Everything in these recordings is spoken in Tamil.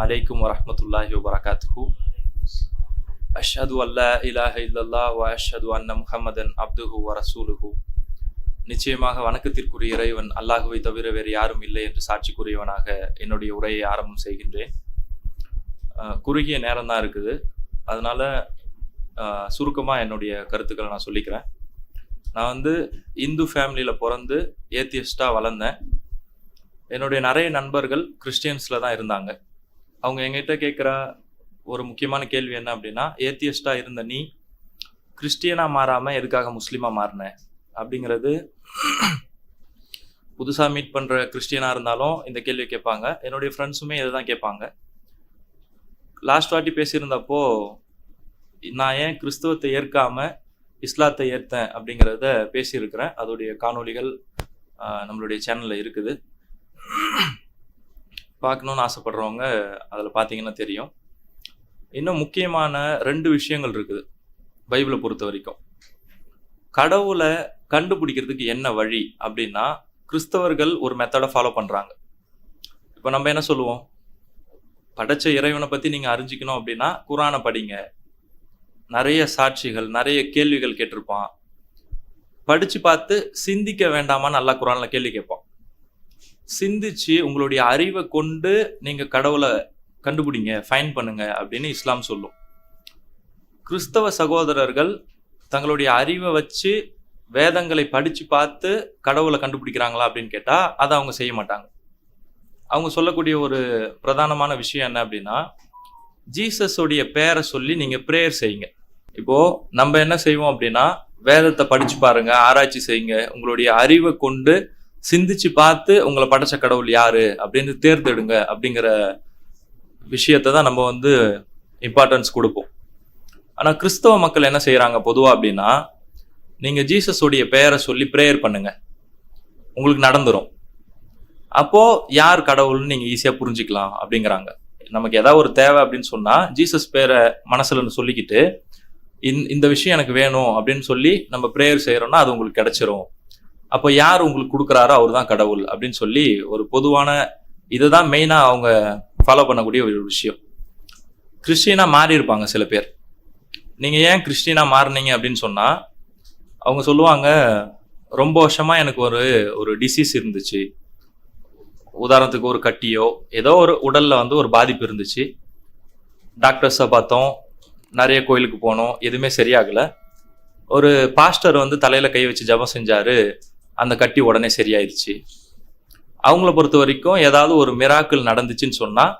السلام عليكم ورحمة الله وبركاته أشهد أن لا إله إلا الله وأشهد أن محمدا عبده ورسوله நிச்சயமாக வணக்கத்திற்குரிய இறைவன் அல்லாஹுவை தவிர வேறு யாரும் இல்லை என்று சாட்சி கூறியவனாக என்னுடைய உரையை ஆரம்பம் செய்கின்றேன் அஹ் குறுகிய நேரம் தான் இருக்குது அதனால சுருக்கமாக என்னுடைய கருத்துக்களை நான் சொல்லிக்கிறேன் நான் வந்து இந்து ஃபேமிலியில் பிறந்து ஏத்தியஸ்டாக வளர்ந்தேன் என்னுடைய நிறைய நண்பர்கள் கிறிஸ்டியன்ஸில் தான் இருந்தாங்க அவங்க எங்கிட்ட கேட்குற ஒரு முக்கியமான கேள்வி என்ன அப்படின்னா ஏத்தியஸ்டாக இருந்த நீ கிறிஸ்டியனாக மாறாமல் எதுக்காக முஸ்லீமாக மாறின? அப்படிங்கிறது புதுசாக மீட் பண்ணுற கிறிஸ்டியனாக இருந்தாலும் இந்த கேள்வி கேட்பாங்க. என்னுடைய ஃப்ரெண்ட்ஸுமே இதை தான் கேட்பாங்க. லாஸ்ட் வாட்டி பேசியிருந்தப்போ நான் ஏன் கிறிஸ்துவத்தை ஏற்காமல் இஸ்லாத்தை ஏற்றேன் அப்படிங்கிறத பேசியிருக்கிறேன். அதோடைய காணொளிகள் நம்மளுடைய சேனலில் இருக்குது. பார்க்கணுன்னு ஆசைப்படுறவங்க அதில் பார்த்தீங்கன்னா தெரியும். இன்னும் முக்கியமான ரெண்டு விஷயங்கள் இருக்குது பைபிளை பொறுத்த வரைக்கும். கடவுளை கண்டுபிடிக்கிறதுக்கு என்ன வழி அப்படின்னா கிறிஸ்தவர்கள் ஒரு மெத்தடை ஃபாலோ பண்ணுறாங்க இப்போ நம்ம என்ன சொல்லுவோம்? படைச்ச இறைவனை பற்றி நீங்கள் அறிஞ்சிக்கணும் அப்படின்னா குரானை படிங்க. நிறைய சாட்சிகள் நிறைய கேள்விகள் கேட்டிருப்பான். படித்து பார்த்து சிந்திக்க வேண்டாமா நல்லா குரானில் கேள்வி கேட்பான். சிந்திச்சு உங்களுடைய அறிவை கொண்டு நீங்கள் கடவுளை கண்டுபிடிங்க ஃபைன் பண்ணுங்க அப்படின்னு இஸ்லாம் சொல்லும். கிறிஸ்தவ சகோதரர்கள் தங்களுடைய அறிவை வச்சு வேதங்களை படித்து பார்த்து கடவுளை கண்டுபிடிக்கிறாங்களா அப்படின்னு கேட்டால் அதை அவங்க செய்ய மாட்டாங்க. அவங்க சொல்லக்கூடிய ஒரு பிரதானமான விஷயம் என்ன அப்படின்னா ஜீசஸோடைய பேரை சொல்லி நீங்கள் ப்ரேயர் செய்யுங்க. இப்போது நம்ம என்ன செய்வோம் அப்படின்னா வேதத்தை படித்து பாருங்கள் ஆராய்ச்சி செய்யுங்க உங்களுடைய அறிவை கொண்டு சிந்திச்சு பார்த்து உங்களை படைச்ச கடவுள் யாரு? அப்படின்னு தேர்ந்தெடுங்க. அப்படிங்கிற விஷயத்தை தான் நம்ம வந்து இம்பார்ட்டன்ஸ் கொடுப்போம். ஆனால் கிறிஸ்தவ மக்கள் என்ன செய்கிறாங்க பொதுவாக அப்படின்னா நீங்கள் ஜீசஸோடைய பெயரை சொல்லி ப்ரேயர் பண்ணுங்க. உங்களுக்கு நடந்துரும். அப்போ யார் கடவுள்னு நீங்கள் ஈஸியாக புரிஞ்சுக்கலாம் அப்படிங்கிறாங்க. நமக்கு ஏதாவது ஒரு தேவை அப்படின்னு சொன்னால் ஜீசஸ் பேரை மனசில் சொல்லிக்கிட்டு இந் இந்த விஷயம் எனக்கு வேணும் அப்படின்னு சொல்லி நம்ம ப்ரேயர் செய்கிறோன்னா அது உங்களுக்கு கிடச்சிரும். அப்போ யார் உங்களுக்கு கொடுக்குறாரோ அவர் தான் கடவுள் அப்படின்னு சொல்லி ஒரு பொதுவான இதை தான் மெயினாக அவங்க ஃபாலோ பண்ணக்கூடிய ஒரு விஷயம். கிறிஸ்டினாக மாறி இருப்பாங்க சில பேர். நீங்கள் ஏன் கிறிஸ்டினாக மாறினீங்க அப்படின்னு சொன்னால் அவங்க சொல்லுவாங்க ரொம்ப வருஷமாக எனக்கு ஒரு ஒரு டிசீஸ் இருந்துச்சு. உதாரணத்துக்கு ஒரு கட்டியோ ஏதோ ஒரு உடலில் வந்து ஒரு பாதிப்பு இருந்துச்சு. டாக்டர்ஸை பார்த்தோம். நிறைய கோயிலுக்கு போனோம். எதுவுமே சரியாகலை. ஒரு பாஸ்டர் வந்து தலையில் கை வச்சு ஜபம் செஞ்சார். அந்த கட்டி உடனே சரியாயிருச்சு. அவங்கள பொறுத்த வரைக்கும் ஏதாவது ஒரு மிராக்கள் நடந்துச்சுன்னு சொன்னால்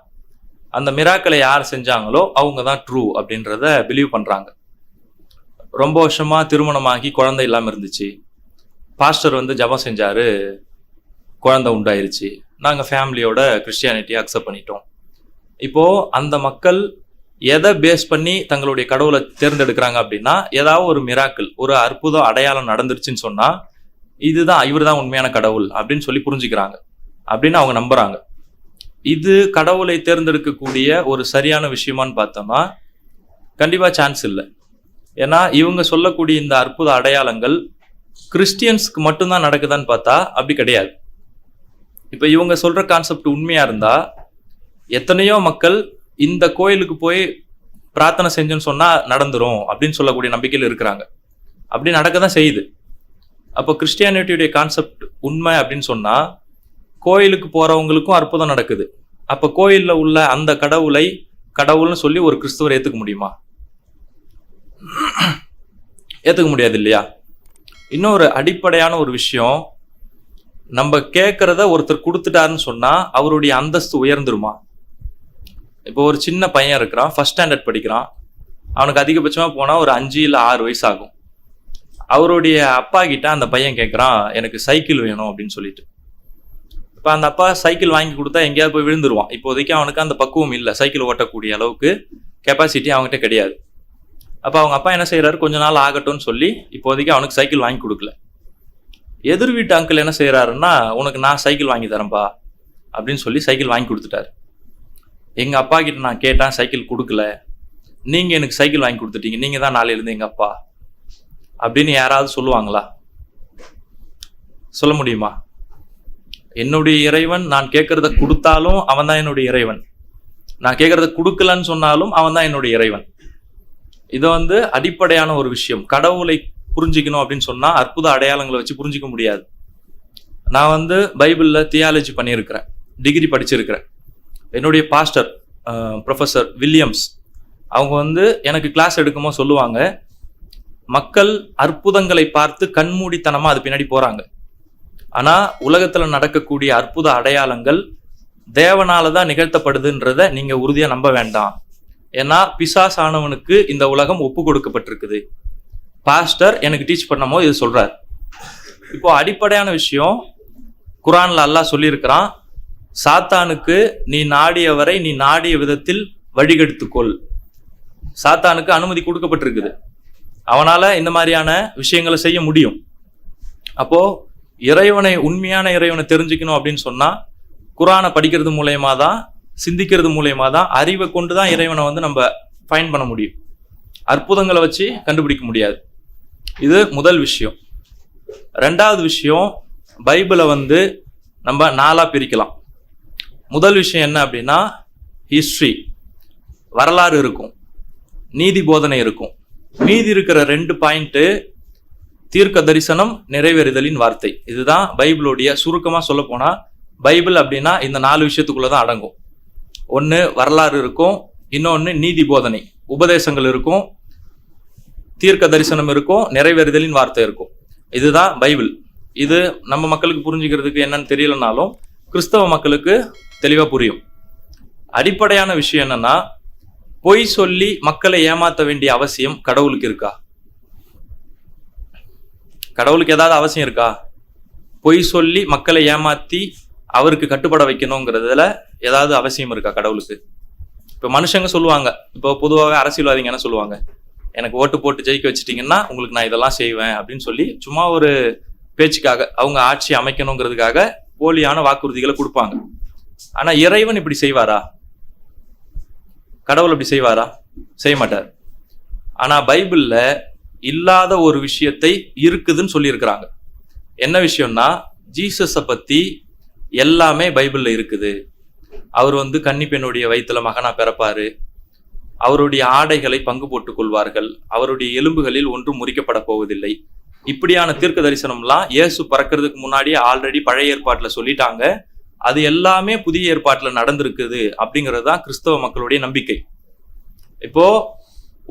அந்த மிராக்களை யார் செஞ்சாங்களோ அவங்க தான் ட்ரூ அப்படின்றத பிலீவ் பண்ணுறாங்க ரொம்ப வருஷமாக திருமணமாகி குழந்தை இல்லாமல் இருந்துச்சு. பாஸ்டர் வந்து ஜபம் செஞ்சார் குழந்தை உண்டாயிருச்சு. நாங்கள் ஃபேமிலியோட கிறிஸ்டியானிட்டியை அக்செப்ட் பண்ணிட்டோம். இப்போது அந்த மக்கள் எதை பேஸ் பண்ணி தங்களுடைய கடவுளை தேர்ந்தெடுக்கிறாங்க அப்படின்னா ஏதாவது ஒரு மிராக்கள் ஒரு அற்புதம் அடையாளம் நடந்துருச்சுன்னு சொன்னால் இதுதான் இவர் தான் உண்மையான கடவுள் அப்படின்னு சொல்லி புரிஞ்சுக்கிறாங்க. அப்படின்னு அவங்க நம்புறாங்க. இது கடவுளை தேர்ந்தெடுக்கக்கூடிய ஒரு சரியான விஷயமான்னு பார்த்தோம்னா கண்டிப்பாக சான்ஸ் இல்லை. ஏன்னா இவங்க சொல்லக்கூடிய இந்த அற்புத அடையாளங்கள் கிறிஸ்டியன்ஸ்க்கு மட்டும்தான் நடக்குதான்னு பார்த்தா அப்படி கிடையாது. இப்போ இவங்க சொல்ற கான்செப்ட் உண்மையா இருந்தா எத்தனையோ மக்கள் இந்த கோயிலுக்கு போய் பிரார்த்தனை செஞ்சோன்னு சொன்னா நடந்துரும் அப்படின்னு சொல்லக்கூடிய நம்பிக்கையில் இருக்கிறாங்க. அப்படி நடக்க தான் செய்யுது. அப்போ கிறிஸ்டியானிட்டியுடைய கான்செப்ட் உண்மை அப்படின்னு சொன்னா கோயிலுக்கு போறவங்களுக்கும் அற்புதம் நடக்குது. அப்போ கோயிலில் உள்ள அந்த கடவுளை கடவுள்னு சொல்லி ஒரு கிறிஸ்துவர் ஏத்துக்க முடியுமா? ஏத்துக்க முடியாது இல்லையா? இன்னொரு அடிப்படையான ஒரு விஷயம் நம்ம கேட்கறத ஒருத்தர் கொடுத்துட்டாருன்னு சொன்னா அவருடைய அந்தஸ்து உயர்ந்துருமா? இப்போ ஒரு சின்ன பையன் இருக்கிறான் ஃபர்ஸ்ட் ஸ்டாண்டர்ட் படிக்கிறான். அவனுக்கு அதிகபட்சமா போனா ஒரு அஞ்சு இல்லை ஆறு வயசு ஆகும். அவருடைய அப்பா கிட்ட அந்த பையன் கேட்குறான் எனக்கு சைக்கிள் வேணும் அப்படின்னு சொல்லிட்டு. இப்போ அந்த அப்பா சைக்கிள் வாங்கி கொடுத்தா எங்கேயாவது போய் விழுந்துருவான். இப்போதைக்கு அவனுக்கு அந்த பக்குவம் இல்லை சைக்கிள் ஓட்டக்கூடிய அளவுக்கு கெப்பாசிட்டி அவங்ககிட்ட கிடையாது. அப்போ அவங்க அப்பா என்ன செய்கிறாரு கொஞ்ச நாள் ஆகட்டும்னு சொல்லி இப்போதைக்கு அவனுக்கு சைக்கிள் வாங்கி கொடுக்கல. எதிர் வீட்டு அங்கிள் என்ன செய்கிறாருன்னா உனக்கு நான் சைக்கிள் வாங்கி தரேன்ப்பா அப்படின்னு சொல்லி சைக்கிள் வாங்கி கொடுத்துட்டாரு. எங்கள் அப்பா கிட்ட நான் கேட்டேன் சைக்கிள் கொடுக்கல. நீங்கள் எனக்கு சைக்கிள் வாங்கி கொடுத்துட்டீங்க. நீங்கள் தான் நாளையிலேருந்து எங்கள் அப்பா அப்படின்னு யாராவது சொல்லுவாங்களா? சொல்ல முடியுமா? என்னுடைய இறைவன் நான் கேட்கறத கொடுத்தாலும் அவன் தான் என்னுடைய இறைவன். நான் கேட்கறத கொடுக்கலன்னு சொன்னாலும் அவன் தான் என்னுடைய இறைவன். இது வந்து அடிப்படையான ஒரு விஷயம். கடவுளை புரிஞ்சிக்கணும் அப்படின்னு சொன்னால் அற்புத அடையாளங்களை வச்சு புரிஞ்சிக்க முடியாது. நான் வந்து பைபிளில் தியாலஜி பண்ணியிருக்கிறேன். டிகிரி படிச்சிருக்கிறேன். என்னுடைய பாஸ்டர் ப்ரொஃபஸர் வில்லியம்ஸ். அவங்க வந்து எனக்கு கிளாஸ் எடுக்கும்போது சொல்லுவாங்க மக்கள் அற்புதங்களை பார்த்து கண்மூடித்தனமா அது பின்னாடி போறாங்க. ஆனா உலகத்துல நடக்கக்கூடிய அற்புத அடையாளங்கள் தேவனால தான் நிகழ்த்தப்படுதுன்றத நீங்க உறுதியா நம்ப வேண்டாம். ஏன்னா பிசாஸ் ஆனவனுக்கு இந்த உலகம் ஒப்பு கொடுக்கப்பட்டிருக்குது. பாஸ்டர் எனக்கு டீச் பண்ணமோ இது சொல்றார். இப்போ அடிப்படையான விஷயம் குரான்ல அல்லாஹ் சொல்லியிருக்கிறான் சாத்தானுக்கு நீ நாடியவரை நீ நாடிய விதத்தில் வழிகெடுத்துக்கொள். சாத்தானுக்கு அனுமதி கொடுக்கப்பட்டிருக்குது. அவனால் இந்த மாதிரியான விஷயங்களை செய்ய முடியும். அப்போது இறைவனை உண்மையான இறைவனை தெரிஞ்சுக்கணும் அப்படின்னு சொன்னால் குரானை படிக்கிறது மூலயமா தான் சிந்திக்கிறது மூலயமா தான் அறிவை கொண்டு தான் இறைவனை வந்து நம்ம ஃபைன் பண்ண முடியும். அற்புதங்களை வச்சு கண்டுபிடிக்க முடியாது. இது முதல் விஷயம். ரெண்டாவது விஷயம் பைபிளை வந்து நம்ம நாளாக பிரிக்கலாம். முதல் விஷயம் என்ன அப்படின்னா ஹிஸ்ட்ரி வரலாறு இருக்கும். நீதி போதனை இருக்கும். மீதி இருக்கிற ரெண்டு பாயிண்ட்டு தீர்க்க தரிசனம் நிறைவேறுதலின் வார்த்தை. இதுதான் பைபிளுடைய சுருக்கமாக சொல்ல போனால் பைபிள் அப்படின்னா இந்த நாலு விஷயத்துக்குள்ள தான் அடங்கும். ஒன்று வரலாறு இருக்கும் இன்னொன்று நீதி போதனை. உபதேசங்கள் இருக்கும் தீர்க்க தரிசனம் இருக்கும் நிறைவேறுதலின் வார்த்தை இருக்கும். இதுதான் பைபிள். இது நம்ம மக்களுக்கு புரிஞ்சுக்கிறதுக்கு என்னன்னு தெரியலனாலும் கிறிஸ்தவ மக்களுக்கு தெளிவாக புரியும். அடிப்படையான விஷயம் என்னன்னா பொய் சொல்லி மக்களை ஏமாத்த வேண்டிய அவசியம் கடவுளுக்கு இருக்கா? கடவுளுக்கு ஏதாவது அவசியம் இருக்கா? பொய் சொல்லி மக்களை ஏமாத்தி அவருக்கு கட்டுப்பட வைக்கணுங்கிறதுல ஏதாவது அவசியம் இருக்கா கடவுளுக்கு? இப்போ மனுஷங்க சொல்லுவாங்க இப்போ பொதுவாகவே அரசியல்வாதிங்க என்ன சொல்லுவாங்க? எனக்கு ஓட்டு போட்டு ஜெயிக்க வச்சிட்டிங்கன்னா உங்களுக்கு நான் இதெல்லாம் செய்வேன் அப்படின்னு சொல்லி சும்மா ஒரு பேச்சுக்காக அவங்க ஆட்சி அமைக்கணுங்கிறதுக்காக போலியான வாக்குறுதிகளை கொடுப்பாங்க. ஆனால் இறைவன் இப்படி செய்வாரா? கடவுள் அப்படி செய்வாரா? செய்ய மாட்டார். ஆனா பைபிள்ல இல்லாத ஒரு விஷயத்தை இருக்குதுன்னு சொல்லியிருக்கிறாங்க. என்ன விஷயம்னா ஜீசஸை பத்தி எல்லாமே பைபிள்ல இருக்குது. அவர் வந்து கன்னி பெண்ணுடைய வயிற்றுல மகனா பிறப்பாரு. அவருடைய ஆடைகளை பங்கு போட்டுக் கொள்வார்கள். அவருடைய எலும்புகளில் ஒன்றும் முறிக்கப்பட போவதில்லை. இப்படியான தீர்க்க தரிசனம்லாம் இயேசு பறக்கிறதுக்கு முன்னாடியே ஆல்ரெடி பழைய ஏற்பாட்டில் சொல்லிட்டாங்க. அது எல்லாமே புதிய ஏற்பாட்டில் நடந்திருக்குது அப்படிங்கிறது தான் கிறிஸ்தவ மக்களுடைய நம்பிக்கை. இப்போ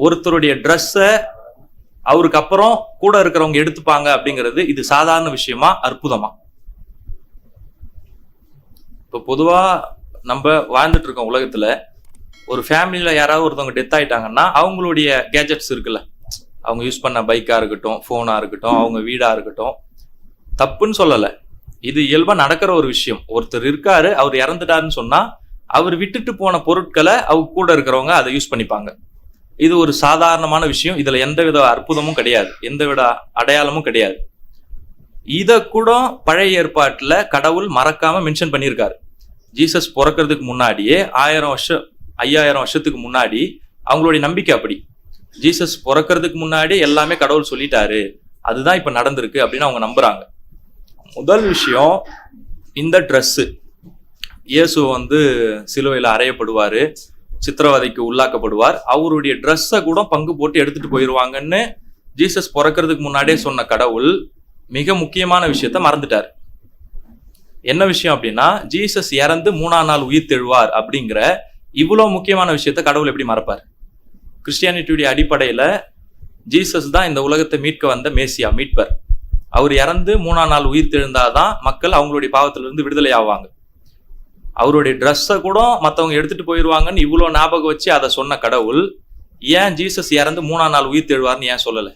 ஒருத்தருடைய ட்ரெஸ்ஸை அவருக்கு அப்புறம் கூட இருக்கிறவங்க எடுத்துப்பாங்க அப்படிங்கிறது இது சாதாரண விஷயமா அற்புதமா? இப்போ பொதுவா நம்ம வாழ்ந்துட்டு இருக்கோம் உலகத்துல ஒரு ஃபேமிலியில யாராவது ஒருத்தவங்க டெத் ஆயிட்டாங்கன்னா அவங்களுடைய கேஜெட்ஸ் இருக்குல்ல. அவங்க யூஸ் பண்ண பைக்கா இருக்கட்டும் ஃபோனா இருக்கட்டும் அவங்க வீடா இருக்கட்டும். தப்புன்னு சொல்லலை. இது இயல்பா நடக்கிற ஒரு விஷயம். ஒருத்தர் இருக்காரு அவர் இறந்துட்டாருன்னு சொன்னா அவர் விட்டுட்டு போன பொருட்களை அவங்க கூட இருக்கிறவங்க அதை யூஸ் பண்ணிப்பாங்க. இது ஒரு சாதாரணமான விஷயம். இதுல எந்தவித அற்புதமும் கிடையாது. எந்தவித அடையாளமும் கிடையாது. இதை கூட பழைய ஏற்பாட்டில் கடவுள் மறக்காம மென்ஷன் பண்ணியிருக்காரு. ஜீசஸ் பிறக்கிறதுக்கு முன்னாடியே ஆயிரம் வருஷம் ஐயாயிரம் வருஷத்துக்கு முன்னாடி அவங்களுடைய நம்பிக்கை அப்படி. ஜீசஸ் பிறக்கிறதுக்கு முன்னாடி எல்லாமே கடவுள் சொல்லிட்டாரு. அதுதான் இப்போ நடந்திருக்கு அப்படின்னு அவங்க நம்புறாங்க. முதல் விஷயம் இந்த ட்ரெஸ்ஸு இயேசு வந்து சிலுவையில் அறையப்படுவார் சித்திரவதைக்கு உள்ளாக்கப்படுவார். அவருடைய ட்ரெஸ்ஸை கூட பங்கு போட்டு எடுத்துட்டு போயிடுவாங்கன்னு ஜீசஸ் பிறக்கிறதுக்கு முன்னாடியே சொன்ன கடவுள் மிக முக்கியமான விஷயத்த மறந்துட்டார். என்ன விஷயம் அப்படின்னா ஜீசஸ் இறந்து மூணாம் நாள் உயிர் தெழுவார் அப்படிங்கிற இவ்வளோ முக்கியமான விஷயத்த கடவுள் எப்படி மறப்பார்? கிறிஸ்டியானிட்டியுடைய அடிப்படையில் ஜீசஸ் தான் இந்த உலகத்தை மீட்க வந்த மேசியா மீட்பர். அவர் இறந்து மூணாம் நாள் உயிர் தெழுந்தாதான் மக்கள் அவங்களுடைய பாவத்திலிருந்து விடுதலை ஆவாங்க. அவருடைய ட்ரெஸ்ஸை கூட மற்றவங்க எடுத்துட்டு போயிடுவாங்கன்னு இவ்வளோ ஞாபகம் வச்சு அதை சொன்ன கடவுள் ஏன் ஜீசஸ் இறந்து மூணாம் நாள் உயிர் தெழுவார்னு ஏன் சொல்லலை?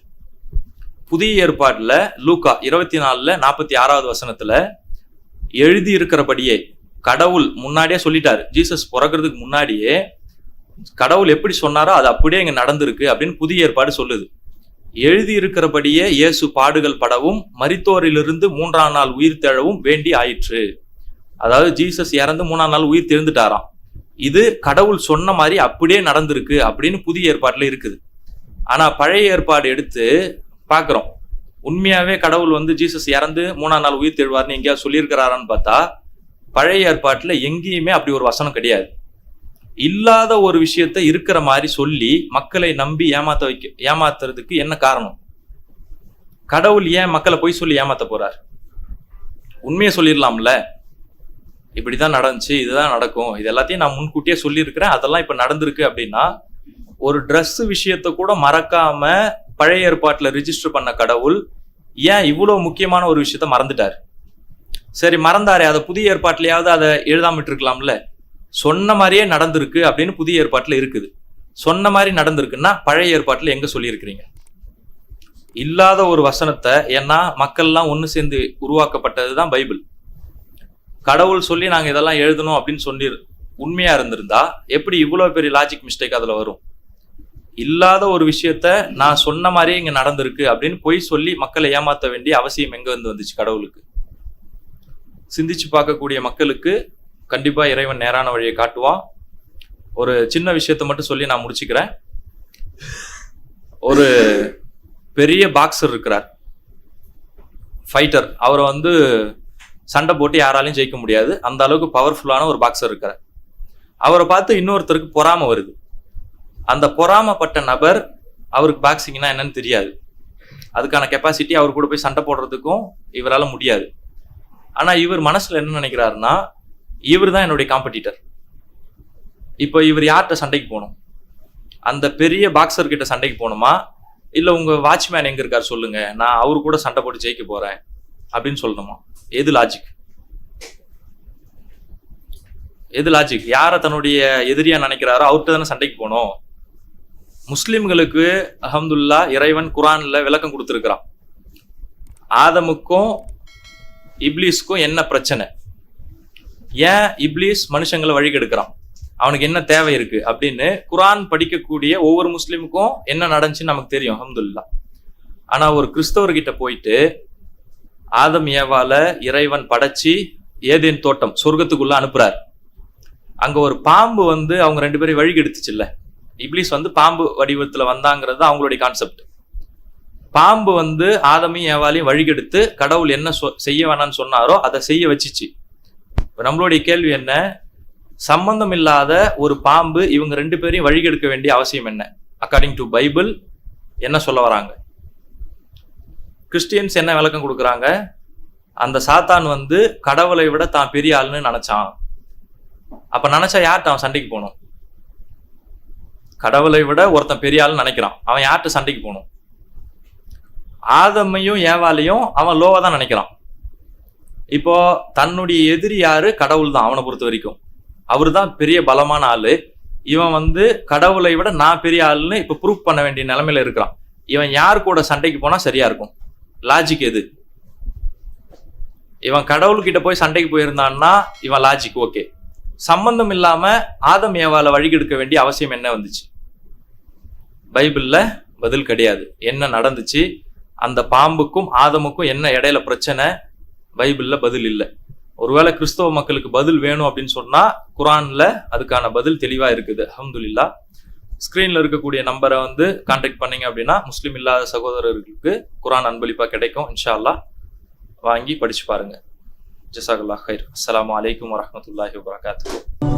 புதிய ஏற்பாட்டில் லூக்கா இருபத்தி நாலுல நாற்பத்தி ஆறாவது வசனத்தில் எழுதி இருக்கிறபடியே கடவுள் முன்னாடியே சொல்லிட்டாரு. ஜீசஸ் பிறக்கிறதுக்கு முன்னாடியே கடவுள் எப்படி சொன்னாரோ அது அப்படியே இங்கே நடந்திருக்கு அப்படின்னு புதிய ஏற்பாடு சொல்லுது. எழுதியிருக்கிறபடியே இயேசு பாடுகள் படவும் மரித்தோரிலிருந்து மூன்றாம் நாள் உயிர் தெழவும் வேண்டி ஆயிற்று. அதாவது ஜீசஸ் இறந்து மூணாம் நாள் உயிர் தெரிந்துட்டாராம் இது கடவுள் சொன்ன மாதிரி அப்படியே நடந்திருக்கு அப்படின்னு புதிய ஏற்பாட்டில் இருக்குது. ஆனால் பழைய ஏற்பாடு எடுத்து பார்க்குறோம். உண்மையாகவே கடவுள் வந்து ஜீசஸ் இறந்து மூணாம் நாள் உயிர் தெழுவார்னு எங்கேயாவது சொல்லியிருக்கிறாரான்னு பார்த்தா பழைய ஏற்பாட்டில் எங்கேயுமே அப்படி ஒரு வசனம் கிடையாது. இல்லாத ஒரு விஷயத்த இருக்கிற மாதிரி சொல்லி மக்களை நம்பி ஏமாத்த வைக்க ஏமாத்துறதுக்கு என்ன காரணம்? கடவுள் ஏன் மக்களை போய் சொல்லி ஏமாத்த போறார்? உண்மையை சொல்லிடலாம்ல? இப்படிதான் நடந்துச்சு இதுதான் நடக்கும். இது எல்லாத்தையும் நான் முன்கூட்டியே சொல்லியிருக்கிறேன். அதெல்லாம் இப்ப நடந்திருக்கு அப்படின்னா ஒரு ட்ரெஸ் விஷயத்த கூட மறக்காம பழைய ஏற்பாட்டில் ரிஜிஸ்டர் பண்ண கடவுள் ஏன் இவ்வளோ முக்கியமான ஒரு விஷயத்த மறந்துட்டார்? சரி மறந்தாரே. அதை புதிய ஏற்பாட்டிலையாவது அதை எழுதாம இருக்கலாம்ல சொன்ன மாதிரியே நடந்திருக்கு அப்படின்னு புதிய ஏற்பாட்டில் இருக்குது. சொன்ன மாதிரி நடந்திருக்குன்னா பழைய ஏற்பாட்டில் எங்கே சொல்லியிருக்கிறீங்க? இல்லாத ஒரு வசனத்தை ஏன்னா மக்கள்லாம் ஒன்று சேர்ந்து உருவாக்கப்பட்டது தான் பைபிள். கடவுள் சொல்லி நாங்கள் இதெல்லாம் எழுதணும் அப்படின்னு சொல்லி உண்மையாக இருந்திருந்தா எப்படி இவ்வளோ பெரிய லாஜிக் மிஸ்டேக் அதில் வரும்? இல்லாத ஒரு விஷயத்த நான் சொன்ன மாதிரியே இங்கே நடந்திருக்கு அப்படின்னு பொய் சொல்லி மக்களை ஏமாற்ற வேண்டிய அவசியம் எங்கே வந்து வந்துச்சு கடவுளுக்கு? சிந்திச்சு பார்க்கக்கூடிய மக்களுக்கு கண்டிப்பாக இறைவன் நேரான வழியை காட்டுவான் ஒரு சின்ன விஷயத்த மட்டும் சொல்லி நான் முடிச்சுக்கிறேன். ஒரு பெரிய பாக்ஸர் இருக்கிறார். ஃபைட்டர் அவரை வந்து சண்டை போட்டு யாராலையும் ஜெயிக்க முடியாது. அந்த அளவுக்கு பவர்ஃபுல்லான ஒரு பாக்ஸர் இருக்கிறார். அவரை பார்த்து இன்னொருத்தருக்கு பொறாமை வருது. அந்த பொறாமப்பட்ட நபர் அவருக்கு பாக்ஸிங்னா என்னன்னு தெரியாது. அதுக்கான கெப்பாசிட்டி அவர் கூட போய் சண்டை போடுறதுக்கும் இவரால் முடியாது. ஆனால் இவர் மனசில் என்ன நினைக்கிறாருன்னா இவர் தான் என்னுடைய காம்படிட்டர் இப்போ இவர் யார்கிட்ட சண்டைக்கு போகணும்? அந்த பெரிய பாக்ஸர் கிட்ட சண்டைக்கு போகணுமா? இல்லை உங்கள் வாட்ச்மேன் எங்கே இருக்கார் சொல்லுங்க. நான் அவரு கூட சண்டை போட்டு ஜெயிக்க போகிறேன் அப்படின்னு சொல்லணுமா? எது லாஜிக் எது லாஜிக் யாரை தன்னுடைய எதிரியா நினைக்கிறாரோ அவர்கிட்ட தானே சண்டைக்கு போகணும். முஸ்லிம்களுக்கு அஹமதுல்லா இறைவன் குரான்ல விளக்கம் கொடுத்துருக்கிறான். ஆதமுக்கும் இப்லீஸ்க்கும் என்ன பிரச்சனை? ஏன் இப்லீஸ் மனுஷங்களை வழிகெடுக்கிறான்? அவனுக்கு என்ன தேவை இருக்கு? அப்படின்னு குரான் படிக்கக்கூடிய ஒவ்வொரு முஸ்லீமுக்கும் என்ன நடந்துச்சுன்னு நமக்கு தெரியும் அஹமதுல்லா ஆனா ஒரு கிறிஸ்தவர்கிட்ட போயிட்டு ஆதம் ஏவால இறைவன் படைச்சி ஏதேன் தோட்டம் சொர்க்கத்துக்குள்ள அனுப்புறாரு. அங்க ஒரு பாம்பு வந்து அவங்க ரெண்டு பேரும் வழிகெடுத்துச்சுல்ல. இப்லீஸ் வந்து பாம்பு வடிவத்துல வந்தாங்கிறது அவங்களுடைய கான்செப்ட். பாம்பு வந்து ஆதமையும் ஏவாலையும் வழிகெடுத்து கடவுள் என்ன சொ- செய்ய வேணாம்னு சொன்னாரோ அதை செய்ய வச்சுச்சு. இப்போ நம்மளுடைய கேள்வி என்ன? சம்பந்தம் இல்லாத ஒரு பாம்பு இவங்க ரெண்டு பேரையும் வழிகெடுக்க வேண்டிய அவசியம் என்ன? அக்கார்டிங் டு பைபிள் என்ன சொல்ல வராங்க? கிறிஸ்டியன்ஸ் என்ன விளக்கம் கொடுக்குறாங்க? அந்த சாத்தான் வந்து கடவுளை விட தான் பெரிய ஆளுன்னு நினைச்சான். அப்ப நினைச்சா யார்கிட்ட அவன் சண்டைக்கு போகணும்? கடவுளை விட ஒருத்தன் பெரிய ஆளுன்னு நினைக்கிறான். அவன் யார்கிட்ட சண்டைக்கு போகணும்? ஆதமையும் ஏவாலையும் அவன் லோவாக தான் நினைக்கிறான். இப்போ தன்னுடைய எதிரி யாரு? கடவுள் தான் அவனை பொறுத்த வரைக்கும். அவர் தான் பெரிய பலமான ஆளு. இவன் வந்து கடவுளை விட நான் பெரிய ஆளுன்னு இப்போ ப்ரூவ் பண்ண வேண்டிய நிலைமையில இருக்கிறான். இவன் யார் கூட சண்டைக்கு போனா சரியா இருக்கும்? லாஜிக் எது? இவன் கடவுள்கிட்ட போய் சண்டைக்கு போயிருந்தான்னா இவன் லாஜிக் ஓகே சம்பந்தம் இல்லாம ஆதம் ஏவால வழிகெடுக்க வேண்டிய அவசியம் என்ன வந்துச்சு? பைபிள்ல பதில் கிடையாது. என்ன நடந்துச்சு? அந்த பாம்புக்கும் ஆதமுக்கும் என்ன இடையில பிரச்சனை? பைபிளில் பதில் இல்லை. ஒருவேளை கிறிஸ்தவ மக்களுக்கு பதில் வேணும் அப்படின்னு சொன்னால் குரானில் அதுக்கான பதில் தெளிவாக இருக்குது. அஹமதுல்லா ஸ்க்ரீனில் இருக்கக்கூடிய நம்பரை வந்து கான்டாக்ட் பண்ணீங்க அப்படின்னா முஸ்லீம் இல்லாத சகோதரர்களுக்கு குரான் அன்பளிப்பாக கிடைக்கும் இன்ஷா அல்லாஹ் வாங்கி படிச்சு பாருங்கள் ஜசாகுல்லா ஹைர் அஸ்லாம் அலைக்கும் வரமத்துல்லாஹி வரகாத்து